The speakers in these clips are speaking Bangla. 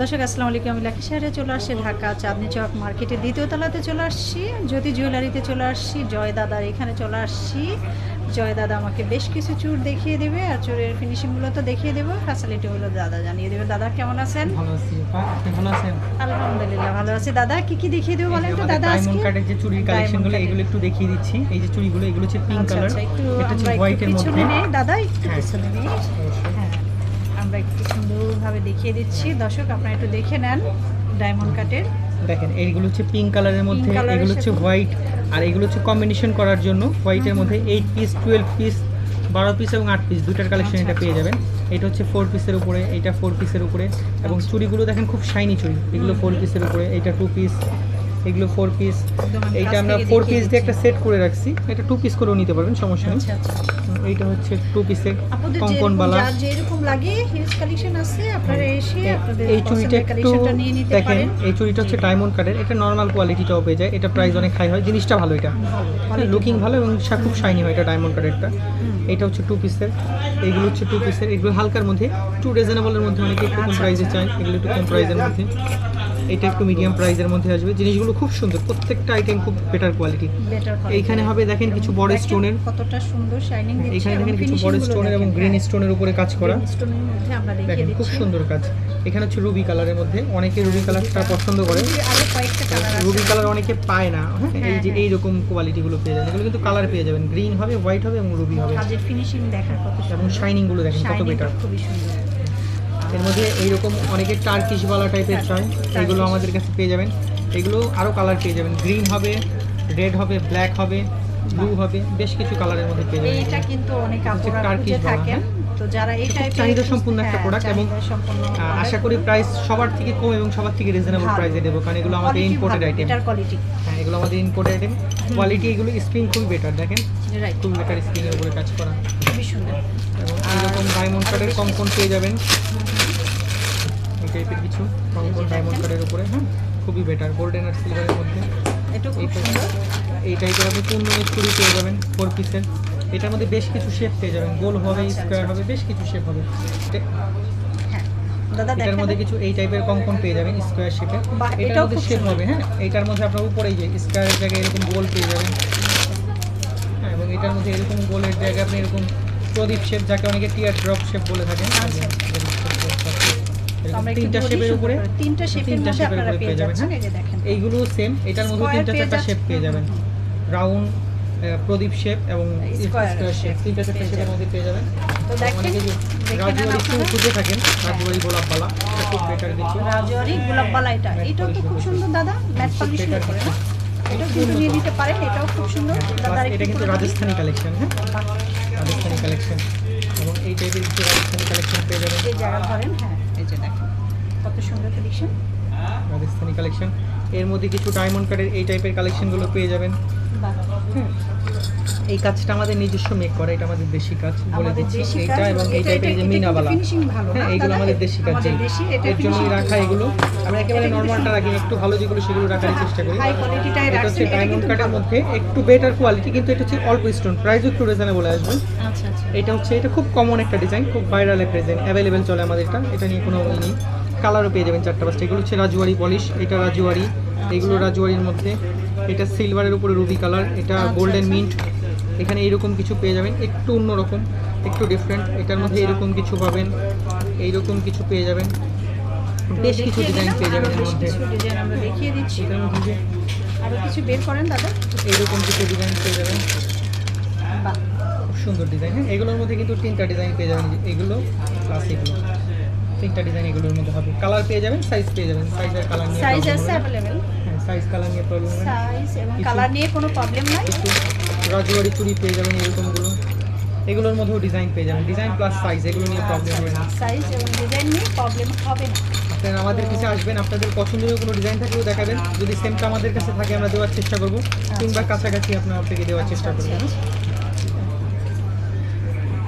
দর্শক আসসালামু আলাইকুম। আমি লাকি শহরে চলে আসছি ঢাকা চাঁদনি চক মার্কেটের দ্বিতীয় তলাতে চলে আসছি। জ্যোতি জুয়েলারিতে চলে আসছি জয় দাদার এখানে চলে আসছি। জয় দাদা আমাকে বেশ কিছু চুর দেখিয়ে দেবে আর চুরের ফিনিশিংগুলো তো দেখিয়ে দেবো। ফ্যাসিলিটি হলো দাদা জানিয়ে দেবে। দাদা কেমন আছেন? আলহামদুলিল্লাহ ভালো আছি। দাদা কি কি দেখিয়ে দেবো বলেন তো? দাদা আজকে? যে Diamond কালেকশনগুলো এগুলো একটু দেখিয়ে দিচ্ছি। এই যে চুড়িগুলো এগুলো হচ্ছে পিঙ্ক আচ্ছা কালার আচ্ছা একটু এটা হচ্ছে হোয়াইটের মধ্যে। দাদা একটু হ্যাঁ। পিছনে নেই। আমরা একটু সুন্দরভাবে দেখিয়ে দিচ্ছি। দর্শক আপনারা একটু দেখে নেন ডায়মন্ড কাটের। দেখেন এইগুলো হচ্ছে পিঙ্ক কালারের মধ্যে এগুলো হচ্ছে হোয়াইট আর এগুলো হচ্ছে কম্বিনেশন করার জন্য হোয়াইটের মধ্যে এইট পিস টুয়েলভ পিস বারো পিস এবং আট পিস দুটার কালেকশন আচ্ছা, এটা পেয়ে যাবেন। এটা হচ্ছে ফোর পিসের উপরে এটা ফোর পিসের উপরে এবং আচ্ছা। চুড়িগুলো দেখেন খুব শাইনি চুড়ি। এগুলো ফোর পিসের উপরে এটা টু পিস এগুলো ফোর পিস এইটা আমরা ফোর পিস দিয়ে একটা সেট করে রাখছি। এটা টু পিস করেও নিতে পারবেন সমস্যা নেই। আচ্ছা আচ্ছা। এইটা হচ্ছে টু পিসের কঙ্কন বালা। যেরকম লাগে হিউজ কালেকশন আছে আপনারা এসে এই- আপনাদের এই চুড়িটা একটু দেখেন এই চুড়িটা হচ্ছে ডায়মন্ড কাটের এটা নর্মাল কোয়ালিটিটাও পেয়ে যায় এটা প্রাইস অনেক হাই হয় জিনিসটা ভালো এটা। লুকিং ভালো। এবং খুব শাইনি হয় এটা ডায়মন্ড কাটেরটা এটা হচ্ছে টু পিসের এইগুলো হচ্ছে টু পিসের এগুলো হালকার মধ্যে টু রিজনেবলের মধ্যে অনেকে একটু কম আচ্ছা, প্রাইসে চায় এগুলো একটু কম প্রাইসের মধ্যে। এটা একটু মিডিয়াম প্রাইসের মধ্যে আসবে। জিনিসগুলো খুব সুন্দর। প্রত্যেকটা আইটেম খুব বেটার কোয়ালিটি এইখানে হবে দেখেন কিছু বড় স্টোনের কতটা সুন্দর শাইনিং দিচ্ছে এখানে দেখেন কিছু বড় স্টোনের এবং গ্রিন স্টোনের উপরে কাজ করা। দেখেন খুব সুন্দর কাজ। এখানে হচ্ছে রুবি কালারের মধ্যে। অনেকে রুবি কালারটা পছন্দ করে। রুবি কালার অনেকে পায় না। হ্যাঁ এই হ্যাঁ, যে হ্যাঁ। এইরকম কোয়ালিটিগুলো পেয়ে যাবেন। এগুলো কিন্তু কালার পেয়ে যাবেন। গ্রিন হবে হোয়াইট হবে এবং রুবি হবে। এবং শাইনিংগুলো দেখেন কত বেটার খুবই সুন্দর। এর মধ্যে এইরকম অনেকে টার্কিশ বালা টাইপের চায় এগুলো আমাদের কাছে পেয়ে যাবেন। এগুলো আরও কালার পেয়ে যাবেন। গ্রিন হবে রেড হবে ব্ল্যাক হবে ব্লু হবে বেশ কিছু কালারের মধ্যে পেয়ে যাবেন। এইটা কিন্তু অনেক থাকেন। তো যারা এই টাইপের চাহিদা সম্পূর্ণ একটা product এবং, আশা করি প্রাইস সবার থেকে কম এবং সবার থেকে রিজনেবল। প্রাইসে দেবো কারণ এগুলো আমাদের ইম্পোর্টেড আইটেম কোয়ালিটি হ্যাঁ এগুলো আমাদের ইম্পোর্টেড আইটেম কোয়ালিটি এগুলো স্ক্রিন খুবই বেটার দেখেন? খুবই বেটার স্ক্রিনের উপরে কাজ করা। খুবই সুন্দর। এবং এইরকম ডায়মন্ড কার্ডের বেশ কঙ্কন পেয়ে যাবেন। টাইপের কিছু ডায়মন্ড কার্ডের উপরে হ্যাঁ? খুবই বেটার গোল্ডেন আর সিলভারের মধ্যে। এই টাইপের আপনি পূর্ণ চুরি পেয়ে যাবেন ফোর পিসের এটার মধ্যে বেশ কিছু শেপ পেয়ে যাবেন গোল হবে আচ্ছা, স্কোয়ার আচ্ছা। হবে বেশ কিছু শেপ হবে। হ্যাঁ। এটার মধ্যে কিছু এই টাইপের কঙ্কন পেয়ে যাবেন স্কোয়ার শেপে এটার এটাও মধ্যে খুব শেপ হবে হ্যাঁ? এটার মধ্যে আপনার উপরে এই যে স্কোয়ারের জায়গায় এরকম গোল পেয়ে যাবেন। হ্যাঁ এবং এটার মধ্যে এরকম গোলের জায়গায় আপনি এরকম প্রদীপ শেপ যাকে অনেকে টিয়ার ড্রপ শেপ বলে থাকেন। তিনটা শেপের উপরে করে। তিনটা শেপের তিনটা মধ্যে আপনারা পেয়ে যাবেন, যাচ্ছেন এই যে দেখেন। এইগুলো সেম এটার মধ্যে Square তিনটা চারটা শেপ পেয়ে যাবেন। রাউন্ড প্রদীপ শেপ এবং Square স্কোয়ার শেপ তিনটা চারটা শেপের মধ্যে পেয়ে যাবেন। তো দেখেন অনেকে যে দেখে নেন রাজবাড়ি চুল আপনারা। খুঁজে থাকেন রাজবাড়ি গোলাপ খুব বেটার কিছু রাজওয়ারি গোলাপ এটা। এটাও তো খুব সুন্দর দাদা। ম্যাট খুব পলিশের better উপরে কিছু। না এটাও কিন্তু নিয়ে নিতে পারেন এটাও খুব সুন্দর। দাদা Plus আরেকটু এটা কিন্তু রাজস্থানি কালেকশন হ্যাঁ? রাজস্থানি কালেকশন এবং এই টাইপের রাজস্থানি কালেকশন পেয়ে যাবেন। এই জায়গা ধরেন হ্যাঁ। এই যে দেখেন। কত সুন্দর কালেকশন রাজস্থানি কালেকশন এর মধ্যে কিছু ডায়মন্ড কার্ডের এই টাইপের কালেকশনগুলো পেয়ে যাবেন। এই কাজটা আমাদের নিজস্ব মেক করা এটা আমাদের দেশি কাজ বলে দিচ্ছি। এইটা এবং এই এটা- টাইপের এটা- যে মিনাবালা হ্যাঁ এইগুলো আমাদের দেশি কাজ। এর finishing রাখা এগুলো। আমরা একেবারে এটা নর্মালটা রাখি একটু ভালো যেগুলো সেগুলো রাখার চেষ্টা করি। এটা হচ্ছে এটা ডায়মন্ড কাটের মধ্যে একটু বেটার কোয়ালিটি কিন্তু এটা হচ্ছে অল্প স্টোন প্রাইসও একটু রিজনেবল আসবে। আচ্ছা আচ্ছা। এটা হচ্ছে এটা খুব কমন একটা ডিজাইন খুব ভাইরাল একটা ডিজাইন অ্যাভেলেবেল চলে আমাদের এটা। এটা নিয়ে কোনো ই নেই। কালারও পেয়ে যাবেন চারটা পাঁচটা। এগুলো হচ্ছে রাজুয়ারি পলিশ এটা রাজুয়ারি এগুলো রাজুয়ারির মধ্যে। এটা সিলভারের উপরে রুবি কালার এটা আচ্ছা, গোল্ডেন আচ্ছা। মিন্ট এখানে এইরকম কিছু পেয়ে যাবেন একটু অন্যরকম একটু ডিফারেন্ট এটার মধ্যে আচ্ছা। এরকম কিছু পাবেন এইরকম কিছু পেয়ে যাবেন। বেশ কিছু ডিজাইন পেয়ে যাবেন এর মধ্যে। ডিজাইন আমরা দেখিয়ে দিচ্ছি। যে আরও কিছু বের করেন দাদা? এইরকম কিছু ডিজাইন পেয়ে যাবেন। খুব সুন্দর ডিজাইন হ্যাঁ? এগুলোর মধ্যে কিন্তু তিনটা ডিজাইন পেয়ে যাবেন এগুলো প্লাস এগুলো। তিনটা ডিজাইন এগুলোর মধ্যে হবে। কালার পেয়ে যাবেন সাইজ পেয়ে যাবেন। সাইজ আর কালার নিয়ে সাইজ আছে অ্যাভেলেবেল সাইজ কালার নিয়ে প্রবলেম সাইজ এবং কালার নিয়ে কোনো প্রবলেম নাই। রাজবাড়ি চুড়ি পেয়ে যাবেন এরকমগুলো এগুলোর মধ্যেও ডিজাইন পেয়ে যাবেন। ডিজাইন প্লাস সাইজ এগুলো নিয়ে প্রবলেম হবে না। সাইজ এবং ডিজাইন নিয়ে প্রবলেম হবে না। আপনারা আমাদের কাছে আসবেন আপনাদের পছন্দনীয় কোনো ডিজাইন থাকলেও দেখাবেন। যদি সেমটা আমাদের কাছে থাকে আমরা দেওয়ার চেষ্টা করব। কিংবা কাছাকাছি আপনার থেকে দেওয়ার চেষ্টা করব। আচ্ছা,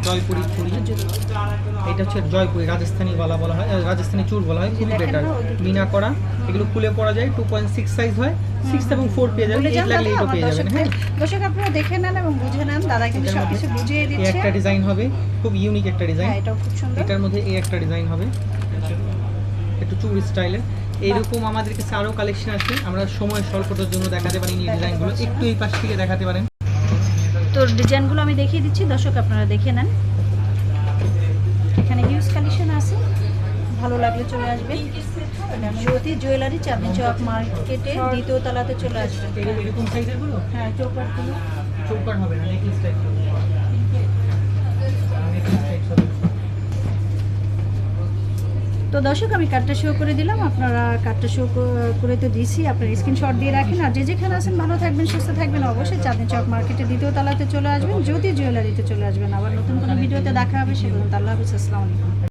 জয়পুরি চুড়ি এটা হচ্ছে জয়পুরি রাজস্থানি বালা বলা হয় রাজস্থানি চুর বলা হয় খুবই বেটার মিনা করা এগুলো খুলে পড়া যায় টু পয়েন্ট সিক্স সাইজ হয় সিক্স এবং ফোর পেয়ে যাবেন এইট লাগলে আমার পেয়ে যাবেন হ্যাঁ। দর্শক আপনারা দেখে নেন এবং বুঝে নেন দাদা কিন্তু সব কিছু বুঝিয়ে এই দিচ্ছে। একটা ডিজাইন হবে খুব ইউনিক একটা ডিজাইন হ্যাঁ এটাও খুব সুন্দর। এটার মধ্যে এই একটা ডিজাইন হবে। একটু চুর স্টাইলের। এইরকম আমাদের কাছে আরও কালেকশন আছে আমরা সময় স্বল্পতার জন্য দেখাতে পারি এই ডিজাইনগুলো একটু এই পাশ থেকে দেখাতে পারেন। তো ডিজাইনগুলো আমি দেখিয়ে দিচ্ছি দর্শক আপনারা দেখে নেন। এখানে হিউজ কালেকশন আছে ভালো লাগলে চলে আসবেন জ্যোতি জুয়েলারি চাঁদনি চক মার্কেটে দ্বিতীয় তলাতে চলে আসবেন হ্যাঁ চৌকাটগুলো চৌকার হবে না তো দর্শক, আমি কার্ডটা শো করে দিলাম। আপনারা কার্ডটা শো করে তো দিছি আপনারা স্ক্রিনশট দিয়ে রাখেন। আর যে যেখানে আছেন, ভালো থাকবেন, সুস্থ থাকবেন, অবশ্যই চাঁদনি চক মার্কেটে দ্বিতীয় তালাতে চলে আসবেন। যদি জুয়েলারিতে চলে আসবেন, আবার নতুন কোনো ভিডিওতে দেখা হবে, সেগুলো তাল্লাহ হাফিজ। আসসালামু আলাইকুম।